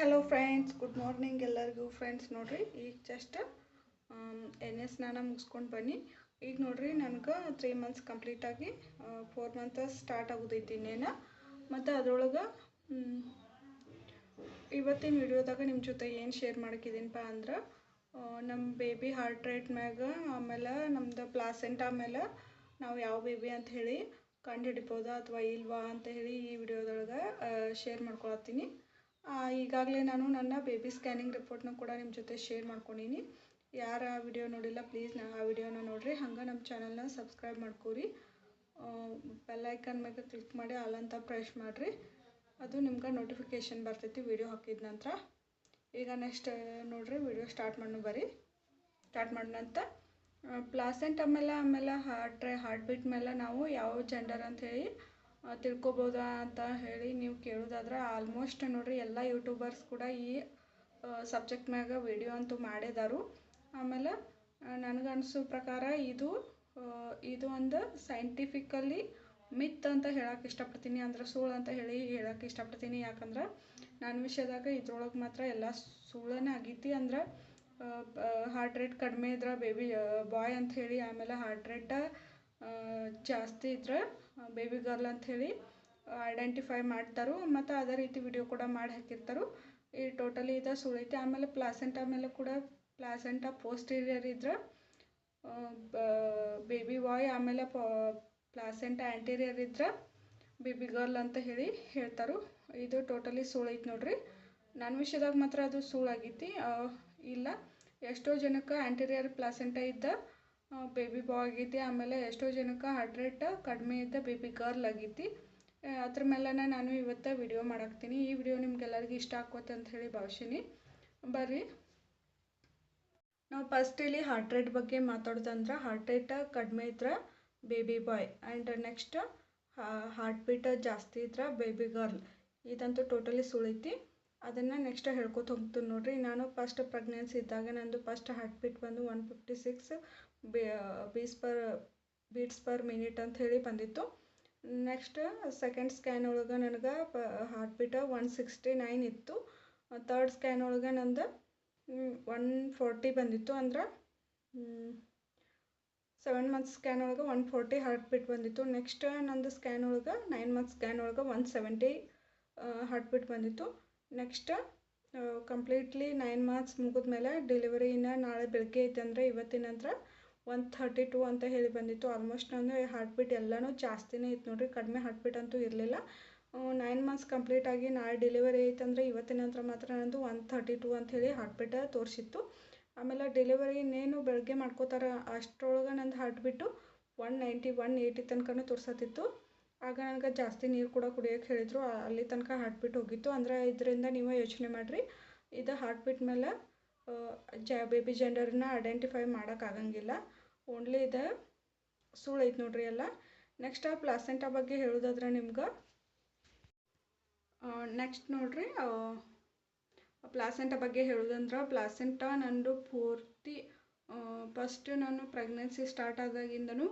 Hello friends good morning ಎಲ್ಲರಿಗೂ friends ನೋಡಿರಿ, ಈಗ ಜಸ್ಟ್ ಎಣ್ಣೆ ಸ್ನಾನ ಮುಗಿಸ್ಕೊಂಡು ಬನ್ನಿ. ಈಗ ನೋಡಿರಿ ನನಗೆ ತ್ರೀ ಮಂತ್ಸ್ ಕಂಪ್ಲೀಟಾಗಿ ಫೋರ್ ಮಂತ್ ಸ್ಟಾರ್ಟ್ ಆಗೋದೈತಿ ಇನ್ನೇನು. ಮತ್ತು ಅದರೊಳಗೆ ಇವತ್ತಿನ ವಿಡಿಯೋದಾಗ ನಿಮ್ಮ ಜೊತೆ ಏನು ಶೇರ್ ಮಾಡಕ್ಕಿದ್ದೀನಪ್ಪ ಅಂದ್ರೆ ನಮ್ಮ ಬೇಬಿ ಹಾರ್ಟ್ ರೇಟ್ ಮ್ಯಾಗ ಆಮೇಲೆ ನಮ್ದು ಪ್ಲಾಸೆಂಟ್ ಆಮೇಲೆ ನಾವು ಯಾವ ಬೇಬಿ ಅಂತ ಹೇಳಿ ಕಂಡು ಹಿಡಿಬೋದಾ ಅಥವಾ ಇಲ್ವಾ ಅಂತ ಹೇಳಿ ಈ ವಿಡಿಯೋದೊಳಗೆ ಶೇರ್ ಮಾಡ್ಕೊಳತ್ತೀನಿ. ಈಗಾಗಲೇ ನಾನು ನನ್ನ ಬೇಬಿ ಸ್ಕ್ಯಾನಿಂಗ್ ರಿಪೋರ್ಟ್ನ ಕೂಡ ನಿಮ್ಮ ಜೊತೆ ಶೇರ್ ಮಾಡ್ಕೊಂಡೀನಿ. ಯಾರು ಆ ವಿಡಿಯೋ ನೋಡಿಲ್ಲ ಪ್ಲೀಸ್ ನಾ ಆ ವಿಡಿಯೋನ ನೋಡಿರಿ. ಹಂಗೆ ನಮ್ಮ ಚಾನಲ್ನ ಸಬ್ಸ್ಕ್ರೈಬ್ ಮಾಡ್ಕೊರಿ. ಬೆಲ್ಲೈಕನ್ ಮೇಲೆ ಕ್ಲಿಕ್ ಮಾಡಿ ಅಲ್ಲಂತ ಪ್ರೆಸ್ ಮಾಡಿರಿ. ಅದು ನಿಮ್ಗೆ ನೋಟಿಫಿಕೇಷನ್ ಬರ್ತೈತಿ ವಿಡಿಯೋ ಹಾಕಿದ ನಂತರ. ಈಗ ನೆಕ್ಸ್ಟ್ ನೋಡ್ರಿ ವಿಡಿಯೋ ಸ್ಟಾರ್ಟ್ ಮಾಡೋಣ ಬರ್ರಿ. ಸ್ಟಾರ್ಟ್ ಮಾಡೋಣಂತ ಪ್ಲಾಸೆಂಟ್ ಆಮೇಲೆ ಆಮೇಲೆ ಹಾರ್ಟ್ ಹಾರ್ಟ್ ಬೀಟ್ ಮೇಲೆ ನಾವು ಯಾವ ಜೆಂಡರ್ ಅಂತ ಹೇಳಿ ತಿಳ್ಕೊಬೋದಾ ಅಂತ ಹೇಳಿ ನೀವು ಕೇಳೋದಾದ್ರೆ ಆಲ್ಮೋಸ್ಟ್ ನೋಡಿರಿ ಎಲ್ಲ ಯೂಟ್ಯೂಬರ್ಸ್ ಕೂಡ ಈ ಸಬ್ಜೆಕ್ಟ್ ಮ್ಯಾಗ ವಿಡಿಯೋ ಅಂತೂ ಮಾಡಿದಾರು. ಆಮೇಲೆ ನನಗನ್ಸೋ ಪ್ರಕಾರ ಇದು ಇದು ಒಂದು ಸೈಂಟಿಫಿಕಲಿ ಮಿತ್ ಅಂತ ಹೇಳಕ್ಕೆ ಇಷ್ಟಪಡ್ತೀನಿ ಅಂದ್ರೆ ಸುಳ್ಳು ಅಂತ ಹೇಳಿ ಹೇಳಕ್ಕೆ ಇಷ್ಟಪಡ್ತೀನಿ. ಯಾಕಂದ್ರೆ ನನ್ನ ವಿಷಯದಾಗ ಇದ್ರೊಳಗೆ ಮಾತ್ರ ಎಲ್ಲ ಸುಳ್ಳನೇ ಆಗೈತಿ ಅಂದ್ರೆ ಹಾರ್ಟ್ ರೇಟ್ ಕಡಿಮೆ ಇದ್ರೆ ಬೇಬಿ ಬಾಯ್ ಅಂತ ಹೇಳಿ ಆಮೇಲೆ ಹಾರ್ಟ್ ರೇಟ್ ಜಾಸ್ತಿ ಇದ್ರೆ ಬೇಬಿ ಗರ್ಲ್ ಅಂಥೇಳಿ ಐಡೆಂಟಿಫೈ ಮಾಡ್ತಾರೆ. ಮತ್ತು ಅದೇ ರೀತಿ ವಿಡಿಯೋ ಕೂಡ ಮಾಡಿ ಹಾಕಿರ್ತಾರೆ. ಈ ಟೋಟಲಿ ಇದು ಸುಳೈತಿ. ಆಮೇಲೆ ಪ್ಲಾಸೆಂಟ ಮೇಲೆ ಕೂಡ ಪ್ಲಾಸೆಂಟಾ ಪೋಸ್ಟೀರಿಯರ್ ಇದ್ರೆ ಬೇಬಿ ಬಾಯ್ ಆಮೇಲೆ ಪ್ಲಾಸೆಂಟ ಆ್ಯಂಟೀರಿಯರ್ ಇದ್ರೆ ಬೇಬಿ ಗರ್ಲ್ ಅಂತ ಹೇಳಿ ಹೇಳ್ತಾರೆ. ಇದು ಟೋಟಲಿ ಸುಳೈತಿ ನೋಡಿರಿ. ನನ್ನ ವಿಷಯದಾಗ ಮಾತ್ರ ಅದು ಸುಳ್ಳಾಗೈತಿ ಇಲ್ಲ. ಎಷ್ಟೋ ಜನಕ್ಕೆ ಆ್ಯಂಟೀರಿಯರ್ ಪ್ಲಾಸೆಂಟ ಇದ್ದ ಬೇಬಿ ಬಾಯ್ ಆಗೈತಿ, ಆಮೇಲೆ ಎಷ್ಟೋ ಜನಕ್ಕೆ ಹಾರ್ಟ್ ರೇಟ್ ಕಡಿಮೆ ಇದ್ದ ಬೇಬಿ ಗರ್ಲ್ ಆಗೈತಿ. ಅದ್ರ ಮೇಲೆ ನಾನು ಇವತ್ತು ವಿಡಿಯೋ ಮಾಡಾಕ್ತೀನಿ. ಈ ವಿಡಿಯೋ ನಿಮ್ಗೆಲ್ಲರಿಗೂ ಇಷ್ಟ ಆಕ್ಕೋತೆ ಅಂತ ಹೇಳಿ ಭಾವಿಸೀನಿ ಬರ್ರಿ. ನಾವು ಫಸ್ಟ್ ಇಲ್ಲಿ ಹಾರ್ಟ್ ರೇಟ್ ಬಗ್ಗೆ ಮಾತಾಡೋದಂದ್ರೆ ಹಾರ್ಟ್ ರೇಟ್ ಕಡಿಮೆ ಇದ್ರೆ baby boy and next heart beat ಜಾಸ್ತಿ ಇದ್ರೆ ಬೇಬಿ ಗರ್ಲ್ ಇದಂತೂ ಟೋಟಲಿ ಸುಳೈತಿ. ಅದನ್ನು ನೆಕ್ಸ್ಟ್ ಹೇಳ್ಕೊತ ಹೋಗ್ತೀನಿ ನೋಡಿರಿ. ನಾನು ಫಸ್ಟ್ ಪ್ರೆಗ್ನೆನ್ಸಿ ಇದ್ದಾಗ ನಂದು ಫಸ್ಟ್ ಹಾರ್ಟ್ ಬೀಟ್ ಬಂದು one fifty six beats per beats per minute ಅಂತ ಹೇಳಿ ಬಂದಿತ್ತು. ನೆಕ್ಸ್ಟ್ ಸೆಕೆಂಡ್ ಸ್ಕ್ಯಾನ್ ಒಳಗೆ ನನಗೆ heart beat one sixty nine ಇತ್ತು. ತರ್ಡ್ ಸ್ಕ್ಯಾನ್ ಒಳಗೆ ನಂದು ಒನ್ ಫೋರ್ಟಿ ಬಂದಿತ್ತು ಅಂದ್ರೆ ಸೆವೆನ್ ಮಂತ್ ಸ್ಕ್ಯಾನ್ ಒಳಗೆ ಒನ್ ಫೋರ್ಟಿ ಹಾರ್ಟ್ ಬೀಟ್ ಬಂದಿತ್ತು. ನೆಕ್ಸ್ಟ್ ನಂದು ಸ್ಕ್ಯಾನ್ ಒಳಗೆ ನೈನ್ ಮಂತ್ ಸ್ಕ್ಯಾನ್ ಒಳಗೆ ಒನ್ ಸೆವೆಂಟಿ ಹಾರ್ಟ್ ಬೀಟ್ ಬಂದಿತ್ತು. ನೆಕ್ಸ್ಟ್ ಕಂಪ್ಲೀಟ್ಲಿ ನೈನ್ ಮಂತ್ಸ್ ಮುಗಿದ್ಮೇಲೆ ಡೆಲಿವರಿನ ನಾಳೆ ಬೆಳಗ್ಗೆ ಐತೆ ಅಂದರೆ ಇವತ್ತಿನ ನಂತರ ಒನ್ ಥರ್ಟಿ ಟು ಅಂತ ಹೇಳಿ ಬಂದಿತ್ತು. ಆಲ್ಮೋಸ್ಟ್ ನಾನು ಹಾರ್ಟ್ ಬೀಟ್ ಎಲ್ಲನೂ ಜಾಸ್ತಿನೇ ಇತ್ತು ನೋಡಿರಿ. ಕಡಿಮೆ ಹಾರ್ಟ್ ಬೀಟ್ ಅಂತೂ ಇರಲಿಲ್ಲ. ನೈನ್ ಮಂತ್ಸ್ ಕಂಪ್ಲೀಟ್ ಆಗಿ ನಾಳೆ ಡೆಲಿವರಿ ಐತಂದರೆ ಇವತ್ತಿನ ನಂತರ ಮಾತ್ರ ನಂದು ಒನ್ ಥರ್ಟಿ ಟು ಅಂತ ಹೇಳಿ ಹಾರ್ಟ್ ಬೀಟ್ ತೋರಿಸಿತ್ತು. ಆಮೇಲೆ ಡೆಲಿವರಿ ಇನ್ನೇನು ಬೆಳಗ್ಗೆ ಮಾಡ್ಕೋತಾರೆ ಅಷ್ಟರೊಳಗೆ ನಂದು heart beat one ninety one eighty ತನಕನೂ ತೋರ್ಸತ್ತಿತ್ತು. ಆಗ ನನಗೆ ಜಾಸ್ತಿ ನೀರು ಕೂಡ ಕುಡಿಯೋಕ್ಕೆ ಹೇಳಿದರು. ಅಲ್ಲಿ ತನಕ ಹಾರ್ಟ್ ಬೀಟ್ ಹೋಗಿತ್ತು. ಅಂದರೆ ಇದರಿಂದ ನೀವು ಯೋಚನೆ ಮಾಡಿರಿ. ಇದು ಹಾರ್ಟ್ ಬೀಟ್ ಮೇಲೆ ಜ ಬೇಬಿ ಜೆಂಡರ್ನ ಐಡೆಂಟಿಫೈ ಮಾಡೋಕ್ಕಾಗಂಗಿಲ್ಲ ಓನ್ಲಿ ಇದು ಸುಳ್ಳು ಐತೆ ನೋಡ್ರಿ ಎಲ್ಲ. ನೆಕ್ಸ್ಟ್ ಆ ಪ್ಲಾಸೆಂಟಾ ಬಗ್ಗೆ ಹೇಳೋದಾದ್ರೆ ನಿಮ್ಗೆ. ನೆಕ್ಸ್ಟ್ ನೋಡ್ರಿ ಪ್ಲಾಸೆಂಟಾ ಬಗ್ಗೆ ಹೇಳೋದಂದ್ರೆ ಪ್ಲಾಸೆಂಟಾ ನಂದು ಪೂರ್ತಿ ಫಸ್ಟ್ ನಾನು ಪ್ರೆಗ್ನೆನ್ಸಿ ಸ್ಟಾರ್ಟ್ ಆದಾಗಿಂದನೂ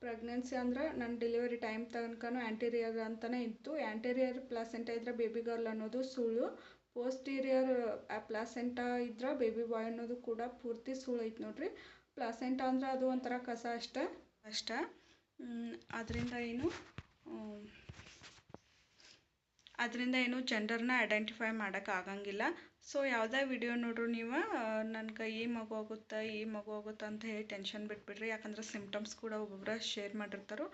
ಪ್ರೆಗ್ನೆನ್ಸಿ ಅಂದ್ರೆ ನನ್ನ ಡೆಲಿವರಿ ಟೈಮ್ ತನಕನೂ ಆ್ಯಂಟೀರಿಯರ್ ಅಂತಲೇ ಇತ್ತು. ಆ್ಯಂಟೀರಿಯರ್ ಪ್ಲಾಸೆಂಟಾ ಇದ್ರೆ ಬೇಬಿ ಗರ್ಲ್ ಅನ್ನೋದು ಸುಳ್ಳು. ಪೋಸ್ಟೀರಿಯರ್ ಪ್ಲಾಸೆಂಟಾ ಇದ್ರೆ ಬೇಬಿ ಬಾಯ್ ಅನ್ನೋದು ಕೂಡ ಪೂರ್ತಿ ಸುಳ್ಳು ಐತೆ ನೋಡಿರಿ. ಪ್ಲಾಸೆಂಟಾ ಅಂದ್ರೆ ಅದು ಒಂಥರ ಕಸ ಅಷ್ಟೆ. ಅಷ್ಟೆ. ಅದರಿಂದ ಏನು ಅದರಿಂದ ಏನು ಜೆಂಡರ್ನ ಐಡೆಂಟಿಫೈ ಮಾಡೋಕೆ ಆಗಂಗಿಲ್ಲ. ಸೊ ಯಾವುದೇ ವಿಡಿಯೋ ನೋಡ್ರು ನೀವು ನನಗೆ ಈ ಮಗು ಆಗುತ್ತೆ ಈ ಮಗು ಆಗುತ್ತೆ ಅಂತ ಹೇಳಿ ಟೆನ್ಷನ್ ಬಿಟ್ಬಿಡ್ರಿ. ಯಾಕಂದ್ರೆ ಸಿಮ್ಟಮ್ಸ್ ಕೂಡ ಒಬ್ಬೊಬ್ಬರ ಶೇರ್ ಮಾಡಿರ್ತಾರೆ.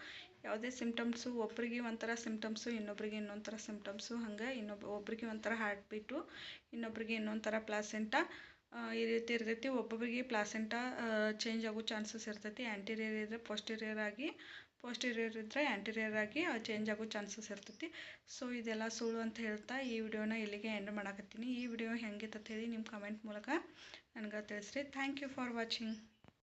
ಯಾವುದೇ ಸಿಮ್ಟಮ್ಸು ಒಬ್ರಿಗೆ ಒಂಥರ ಸಿಂಪ್ಟಮ್ಸು ಇನ್ನೊಬ್ರಿಗೆ ಇನ್ನೊಂಥರ ಥರ ಸಿಮ್ಟಮ್ಸು ಹಂಗೆ ಇನ್ನೊಬ್ಬ ಒಬ್ರಿಗೆ ಒಂಥರ ಹಾರ್ಟ್ ಬೀಟು ಇನ್ನೊಬ್ರಿಗೆ ಇನ್ನೊಂಥರ ಪ್ಲಾಸೆಂಟಾ ಈ ರೀತಿ ಇರ್ತೈತಿ ಒಬ್ಬೊಬ್ಬರಿಗೆ ಪ್ಲಾಸೆಂಟಾ ಚೇಂಜ್ ಆಗೋ ಚಾನ್ಸಸ್ ಇರ್ತೈತಿ. ಆ್ಯಂಟೀರಿಯರ್ ಇದ್ದರೆ ಪೋಸ್ಟೀರಿಯರ್ ಆಗಿ ಪೋಸ್ಟೀರಿಯರ್ ಇದ್ದರೆ ಆ್ಯಂಟೀರಿಯರ್ ಆಗಿ ಚೇಂಜ್ ಆಗೋ ಚಾನ್ಸಸ್ ಇರ್ತೈತಿ. ಸೊ ಇದೆಲ್ಲ ಸುಳ್ಳು ಅಂತ ಹೇಳ್ತಾ ಈ ವಿಡಿಯೋನ ಇಲ್ಲಿಗೆ ಎಂಡ್ ಮಾಡಕತ್ತೀನಿ. ಈ ವಿಡಿಯೋ ಹೆಂಗಿತ್ತು ಹೇಳಿ ನಿಮ್ಮ ಕಮೆಂಟ್ ಮೂಲಕ ನನಗೆ ತಿಳಿಸ್ರಿ. Thank you for watching